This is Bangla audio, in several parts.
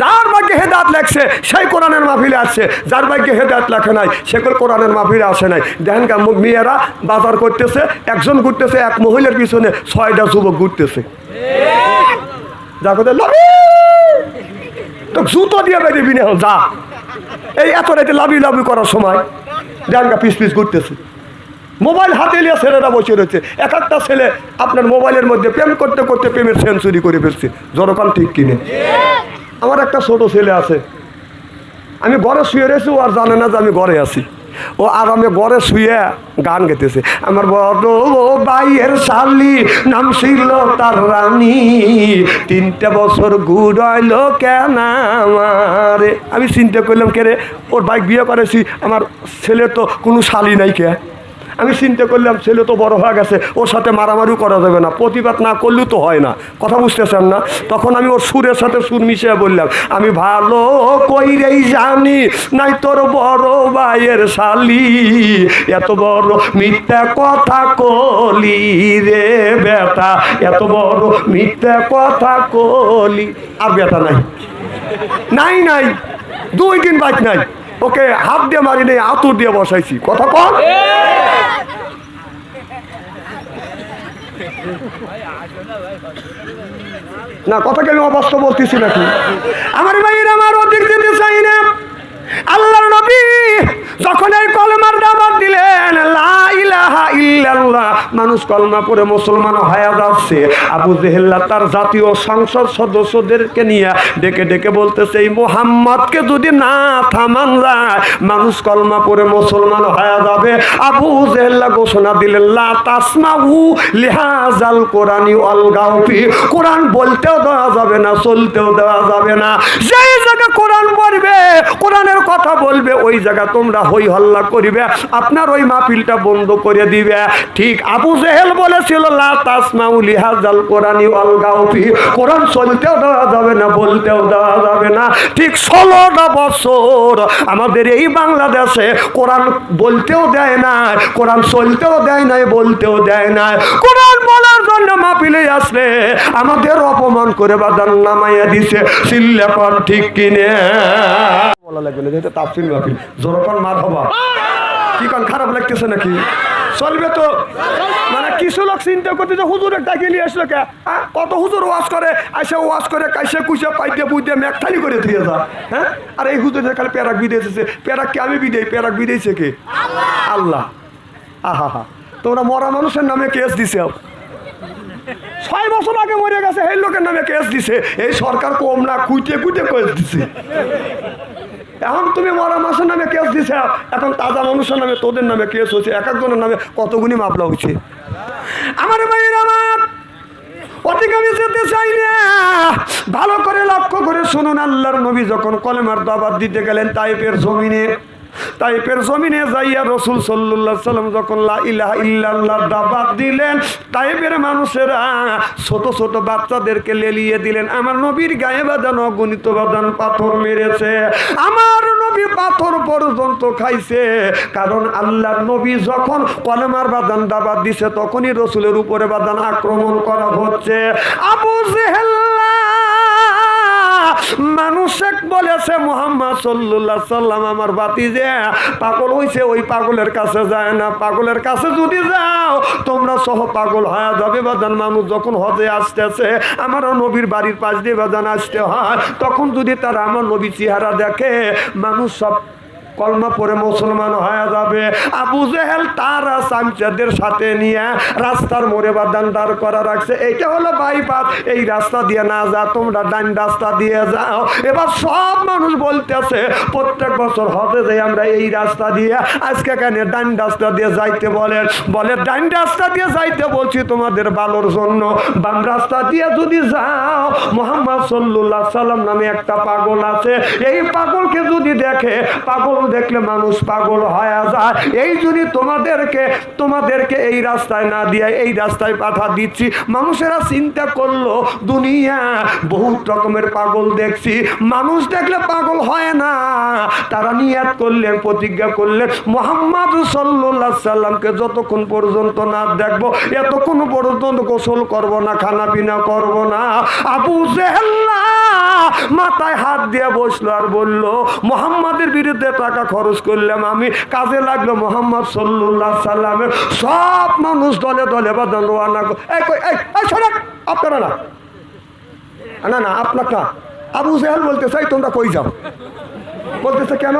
যার ভাগ্যে হেদাত লেখছে, সেই কোরআনের মাহফিলে আসছে। যার ভাগ্যে হেদাত লেখে নাই সেগুলো কোরআনের মাহফিলে আসে নাই। দেখেন মেয়েরা বাজার করতেছে, একজন ঘুরতেছে, এক মহিলার পিছনে ছয়টা যুবক ঘুরতেছে। যা তো জুতো দিয়ে বেরিয়ে না যা। এই এত রাতে লাভি লাভি করার সময়, দেখেন পিস পিস ঘুরতেছে। মোবাইল হাতে নিয়ে ছেলেরা বসে রয়েছে। এক একটা ছেলে আপনার মোবাইলের মধ্যে প্রেম করতে করতে প্রেমের সেঞ্চুরি করে ফেলছে। জনকান ঠিক কিনে? আমার একটা ছোট ছেলে আছে। আমি ঘরে শুয়ে রয়েছি, ও আর জানে না যে আমি ঘরে আছি। ও আর আমি ঘরে শুয়ে গান গেতেছে। আমার বড় বাইয়ের শালি নাম ছিল তার রানী। তিনটে বছর ঘুরাইলো কেন আমারে? আমি চিন্তা করলাম, কে রে? ওর বাইক বিয়ে করেছি, আমার ছেলে তো কোনো শালি নাই কে? আমি চিন্তা করলাম, ছেলে তো বড় হয়ে গেছে, ওর সাথে মারামারিও করা যাবে না, প্রতিবাদ না করলেও তো হয় না। কথা বুঝতেছেন না? তখন আমি ওর সুরের সাথে সুর মিশিয়ে বললাম, আমি ভালো কইরেই জানি নাই তোর বড় ভাইয়ের শালি, এত বড় মিথ্যা কথা কলি রে বেটা, এত বড় মিথ্যা কথা কলি। আর বেটা নাই। নাই নাই, দুই দিন বাইক নাই। ওকে হাত দিয়ে মারি নেই, আতুর দিয়ে বসাইছি। কথা কর না কথাকে আমি অবাস্তব বলতেছি নাকি? আমার ভাইয়ের আমার অধিক যেতে চাই না। আল্লাহর নবী যখন এই কলমার দাবার দিলেন ইলাহা ইল্লাল্লাহ। মানুষ কলমা পড়ে মুসলমান হয়ে যাচ্ছে। আবু জেহেল্লা তার জাতীয় সংসদ সদস্যদেরকে নিয়ে ডেকে ডেকে বলতেছে, এই মোহাম্মদকে যদি না থামান যায়, মানুষ কলমা পড়ে মুসলমান হয়ে যাবে। আবু জেহেল্লা ঘোষণা দিলেন, লা তাসমাউ লিহাজাল কোরআনি অলগাউফি কোরআন বলতেও দেওয়া যাবে না, চলতেও দেওয়া যাবে না। যেই জায়গা কোরআন পড়বে, কোরআনের কথা বলবে, ওই জায়গা তোমরা হই হল্লা করিবে। আপনার ওই মাহফিলটা বন্ধ করে দিবে। ঠিক আবু জেহেল বলেছিল, লা তাসমাউ লিহাজাল কোরআনি অলগাউফি কোরআন চলতেও দেওয়া যাবে না, বলতেও দেওয়া যাবে না। ঠিক ষোলোটা বছর আমাদের এই বাংলাদেশে কোরআন বলতেও দেয় না, কোরআন চলতেও দেয় নাই বলতেও দেয় না। কোরআন বলার জন্য মাহফিলে আসলে আমাদের অপমান করে বাদান নামাইয়া দিছে সিল্লেপন ঠিক কিনে। বলা লাগবে না, যেহেতু তাফসিল মাহফিল জোরকন মার কি কান, খারাপ লাগতেছে নাকি? চলবে তো? মানে কিছু লোক চিন্তা করতে যে হুজুর একটা গেলি আসলো কে? কত হুজুর ওয়াশ করে? আসে ওয়াশ করে, কাইসে কুইসে পাইতে বুইতে মেঘথালি করে দিয়ে যা হ্যাঁ? আর এই হুজুর খালি প্যারাক বিদেছে প্যারাক কে আমি বিদেই প্যারাক বিদেছে কে? আল্লাহ। আহা, হা। তোমরা মরা মানুষের নামে কেস দিছে ছয় বছর আগে মরে গেছে, এই লোকের নামে কেস দিছে। এই সরকার কম না কুইতে কুইতে কেস দিছে। এখন তুমি মরা মাসের নামে কেস দিছে, এখন তাজা মানুষের নামে, তোদের নামে কেস হচ্ছে এক একজনের নামে কতগুনি মামলা হচ্ছে আমার ভাইয়ের আমার যেতে ভালো করে লক্ষ্য করে শুনুন, আল্লাহর নবী যখন কলেমার দাবাত দিতে গেলেন, তাইপের জমিনে তাইপের জমিনে যাইয়া রসুল সাল্লাহ সাল্লাম যখন ইলাহা ইল্লাল্লাহ দাবাত দিলেন তাইপের মানুষেরা ছোট ছোট বাচ্চাদেরকে লেলিয়ে দিলেন, আমার নবীর গায়ে বাজান অগণিত বাজান পাথর মেরেছে, আমার নবী পাথর পর্যন্ত খাইছে। কারণ আল্লাহর নবী যখন কলেমার বাদান দাবাত দিছে, তখনই রসুলের উপরে বাদান আক্রমণ করা হচ্ছে। আবু জেহেল্লা মানুষ বলেছে, মোহাম্মদ সাল্লাহ সাল্লাম আমার বাতি যে পাগল হইছে, ওই পাগলের কাছে যায় না। পাগলের কাছে যদি যাও, তোমরা সহ পাগল হয়ে যাবে বাজান। মানুষ যখন হজে আসতেছে আমার নবীর বাড়ির পাশ দিয়ে বাজান আসতে হয়। তখন যদি তারা আমার নবী চেহারা দেখে, মানুষ সব কলমা পরে মুসলমান হয়ে যাবে। আবু জেহেল তারা সামচাদের সাথে নিয়ে রাস্তার মোড়ে বা দান্ডার করা রাখছে। এইটা হলো বাইপাস। এই রাস্তা দিয়ে না যা, তোমরা ডান রাস্তা দিয়ে যাও। এবার সব মানুষ বলতেছে, প্রত্যেক বছর হবে যে আমরা এই রাস্তা দিয়ে। আজকে কেন ডান রাস্তা দিয়ে যাইতে বলেন বলে, ডান রাস্তা দিয়ে যাইতে বলছি তোমাদের ভালোর জন্য। বাম রাস্তা দিয়ে যদি যাও, মোহাম্মদ সাল্লাহ সাল্লাম নামে একটা পাগল আছে। এই পাগলকে যদি দেখে, পাগল দেখলে মানুষ পাগল হয়ে যায় এই যদি তোমাদেরকে তোমাদেরকে এই রাস্তায় না দিয়ে এই রাস্তায় পাঠা দিচ্ছি। মানুষেরা চিন্তা করল, দুনিয়া বহুত রকমের পাগল দেখছি। মানুষ দেখলে পাগল হয় না। তারা নিয়াত করলেন, প্রতিজ্ঞা করলেন। মোহাম্মদ সাল্লাহ সাল্লামকে যতক্ষণ পর্যন্ত না দেখব, এতক্ষণ পর্যন্ত গোসল করব না খানা পিনা করব না। আবু জেহেল্লা মাথায় হাত দিয়ে বসল আর বলল, মোহাম্মদের বিরুদ্ধে টাকা খরচ করলাম আমি, কাজে লাগল মোহাম্মদ সাল্লাহ সাল্লামের। সব মানুষ দলে দলে বাদান রোয়ানা আপনারা না? না না, আপনার না? আবু জেহাল বলতে চাই তোমরা কই যাও? বলতেছে কেন?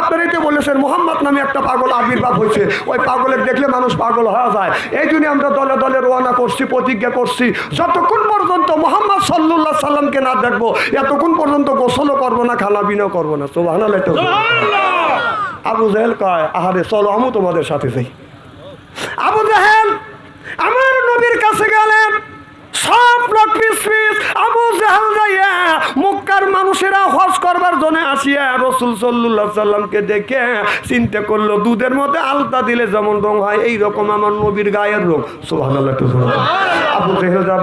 আপনার এতে বলেছেন মোহাম্মদ নামে একটা পাগল আবির্ভাব হয়েছে। ওই পাগলের দেখলে মানুষ পাগল হওয়া যায়। এই জন্য আমরা দলে দলে রওনা করছি প্রতিজ্ঞা করছি। যতক্ষণ পর্যন্ত মোহাম্মদ সাল্লাহ সাল্লামকে না দেখব এতক্ষণ পর্যন্ত গোসলও করব না খানা বিনাও করব না। তো ভালো আবু জাহেল কয় আহারে চলো আমি তোমাদের সাথে যাই। আবু জাহেল আমার নবীর কাছে গেলেন সব লোক পিস পিস আবু জাহাল যাইয়া মক্কার মানুষেরা হজ করবার জন্য আসিয়া রসুল সাল্লাহ সাল্লামকে দেখে চিন্তা করল, দুধের মধ্যে আলতা দিলে যেমন রং হয়, এই রকম আমার নবীর গায়ের রং। সুবহানাল্লাহ, একটু জোরে বলো। আবু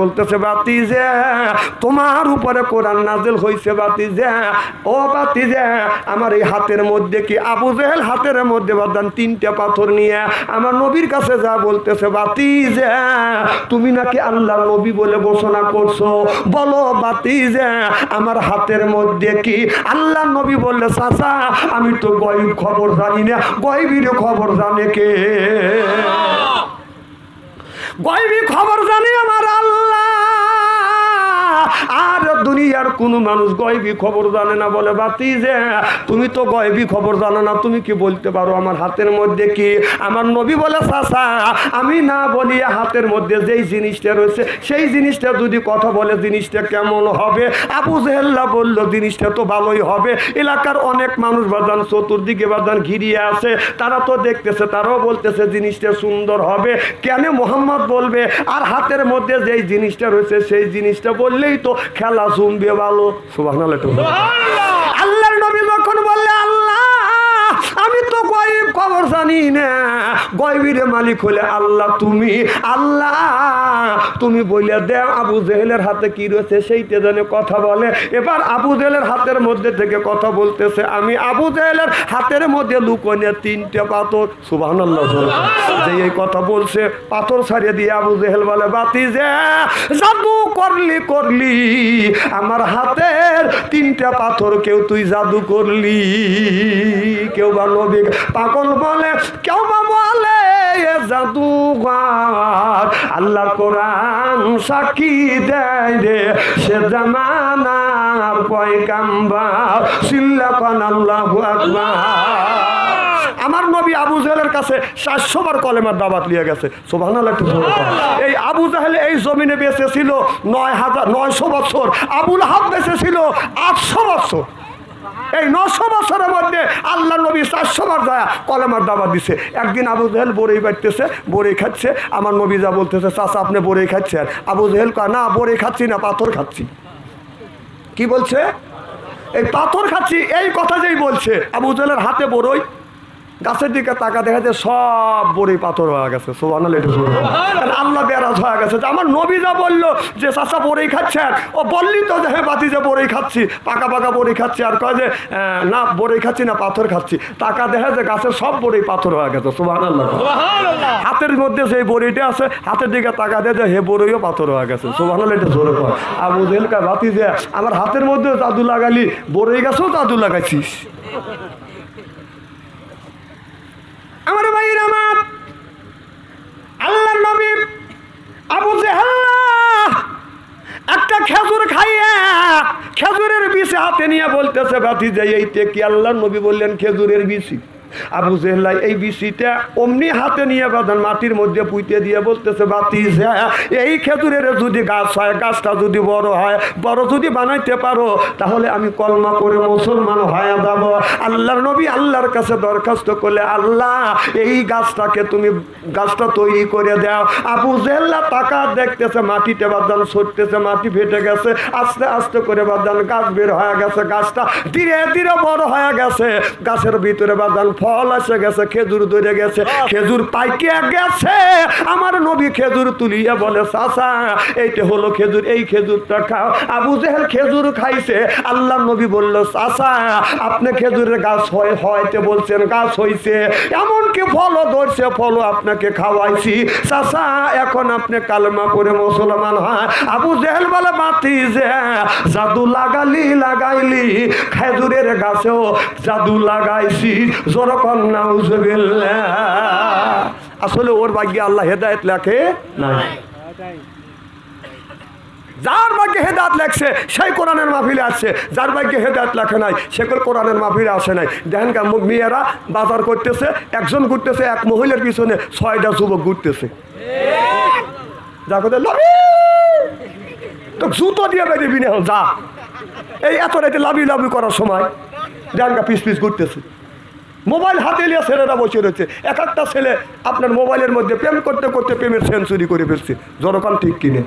বলতেছে বাতি যে তোমার উপরে কোরআন নাজেল হয়েছে বাতি যে ও বাতি যে আমার এই হাতের মধ্যে কি আবু জেহেল হাতের মধ্যে বাদান তিনটা পাথর নিয়ে আমার নবীর কাছে যা বলতেছে বাতি যে তুমি নাকি আল্লাহ নবী বলে ঘোষণা করছ? বলো বাতি যে আমার হাতের মধ্যে কি? আল্লাহ নবী বললে, চাচা, আমি তো গরিব খবর জানি না। গরিবের খবর জানে কে? গরিবী খবর জানে কোনো মানুষ গয়বি খবর জানে না, বলে বাতি যে তুমি তো গয়বি খবর জানো না, তুমি কি বলতে পারো আমার হাতের মধ্যে কি? আমার নবী বলে, চাচা, আমি না বলি হাতের মধ্যে যেই জিনিসটা রয়েছে, সেই জিনিসটা যদি কথা বলে, জিনিসটা কেমন হবে? আবু জেহেল্লা বলল, জিনিসটা তো ভালোই হবে। এলাকার অনেক মানুষ বাজান, চতুর্দিকে বাজান ঘিরিয়ে আছে, তারা তো দেখতেছে, তারাও বলতেছে জিনিসটা সুন্দর হবে। কেন মোহাম্মদ বলবে, আর হাতের মধ্যে যেই জিনিসটা রয়েছে, সেই জিনিসটা বললেই তো খেলা জমবে ভালো সুবাহ আল্লাহর নবী যখন বললে আল্লাহ আমি তো গরিব খবর জানি না গরিবের মালিক হলে আল্লাহ তুমি? আল্লাহ, তুমি বলে দেও, আবু জেহেলের হাতে কি রয়েছে সেইটা জানে কথা বলে। এবার আবু জেহেলের হাতের মধ্যে থেকে কথা বলতেছে, আমি আবু জেহেলের হাতের মধ্যে লুকোনে তিনটে পাথর। সুবাহ যে এই কথা বলছে, পাথর ছাড়িয়ে দিয়ে আবু জেহেল বলে, বাতি যে জাদু করলি করলি, আমার হাতের তিনটা পাথর কেউ তুই জাদু করলি। কেউ বা নবী পাগল বলে, কেউ বা বলে জাদুঘর। কোরআন সাক্ষী দেয় রে। সে আকবার। আমার নবী আবু জাহেলের কাছে বার কলেমার দাবাত লিয়ে গেছে। সোভান এই আবু জাহেল এই জমিনে বেঁচে ছিল নয় হাজার, নয়শো বছর। আবুল হাব বেঁচে ছিল আটশো বছর। এই নশো বছরের মধ্যে আল্লাহ নবী চারশো বার দয়া কলেমার দাবা দিছে। একদিন আবু জেহেল বরেই বাড়তেছে বরে খাচ্ছে। আমার নবী যা বলতেছে, চাচা, আপনি বরে খাচ্ছেন? আবু জেহেল কয়, না বরে খাচ্ছি না, পাথর খাচ্ছি। কি বলছে? এই পাথর খাচ্ছি, এই কথা যেই বলছে, আবু জেলের হাতে বড়ই গাছের দিকে তাকা দেখা যায় সব বড়ি পাথর হয়ে গেছে সোহানা আল্লাহ বেরাজ হয়ে গেছে। যে আমার নবী যা বলল যে চাষা বড়ি খাচ্ছেন ও বললি তো যে হ্যাঁ বাতি যে বড়ি খাচ্ছি পাকা পাকা বড়ি খাচ্ছি। আর কয় যে না বড়ি খাচ্ছি না পাথর খাচ্ছি। টাকা দেখা যে গাছের সব বড়ি পাথর হয়ে গেছে সোহান আল্লাহ হাতের মধ্যে সেই বড়িটা আছে হাতের দিকে টাকা দিয়ে যে হে বড়িও পাথর হয়ে গেছে। সোহান এটা জোরে কয়। আবু জেলকা বাতি যে আমার হাতের মধ্যেও জাদু লাগালি বড়ই গাছেও জাদু লাগাইছিস আমার ভাইয়ের আমার আল্লাহ নবী আবু জেহাল্লাহ একটা খেজুর খাইয়া খেজুরের বিষে হাতে নিয়ে বলতেছে বাতি যে এইতে কি আল্লাহ নবী বললেন খেজুরের বিষি আবু জেহল্লাই এই বিষিটা অমনি হাতে নিয়ে বাঁধান, মাটির মধ্যে পুঁতে দিয়ে বলতেছে, বাতি এই খেজুরের যদি গাছ হয়, গাছটা যদি বড় হয়, বড় যদি বানাইতে পারো, তাহলে আমি কলমা করে মুসলমান হয়ে যাব। আল্লাহর নবী আল্লাহর কাছে দরখাস্ত করলে, আল্লাহ, এই গাছটাকে তুমি, গাছটা তৈরি করে দাও। আবু জেল্লা টাকা দেখতেছে, মাটিতে বাদান সরতেছে মাটি ফেটে গেছে, আস্তে আস্তে করে বাদান গাছ বের হয়ে গেছে, গাছটা ধীরে ধীরে বড় হয়ে গেছে, গাছের ভিতরে বাদান ফল এসে গেছে, খেজুর ধরে গেছে, খেজুর পাইকে গেছে। আমার নবী খেজুর তুলিয়া বলে, চাচা, এইটা হলো খেজুর, এই খেজুরটা খাও। আবু জেহেল খেজুর খাইছে। আল্লাহ নবী বলল, চাচা, আপনি খেজুরের গাছ হয়, হয়তে বলছেন, গাছ হইছে। এমনকি ফলও ধরছে, ফলও আপনাকে খাওয়াইছি। চাচা, এখন আপনি কালমা করে মুসলমান হয়। আবু জেহেল বলে, বাতি যে জাদু লাগালি, লাগাইলি, খেজুরের গাছেও জাদু লাগাইছি। জোর কন্যা আসলে ওর ভাগ্যে আল্লাহ হেদায়ত লেখে নাই। যার ভাগ্যে হেদাত লেখছে সেই কোরআনের মাহফিলে আসছে যার ভাগ্যে হেদাত লেখে নাই সে কোরআনের মাহফিলে আসে নাই। দেখেন কা মেয়েরা বাজার করতেছে একজন ঘুরতেছে এক মহিলার পিছনে ছয়টা যুবক ঘুরতেছে। যা কথা তো জুতো দিয়ে বেরিয়ে না যা। এই এত রাতে লাভি লাভি করার সময় দেখেন পিস পিস ঘুরতেছে। মোবাইল হাতে নিয়ে ছেলেরা বসে রয়েছে। এক একটা ছেলে আপনার মোবাইলের মধ্যে প্রেম করতে করতে প্রেমের সেঞ্চুরি করে ফেলছে। জনকান ঠিক কিনে?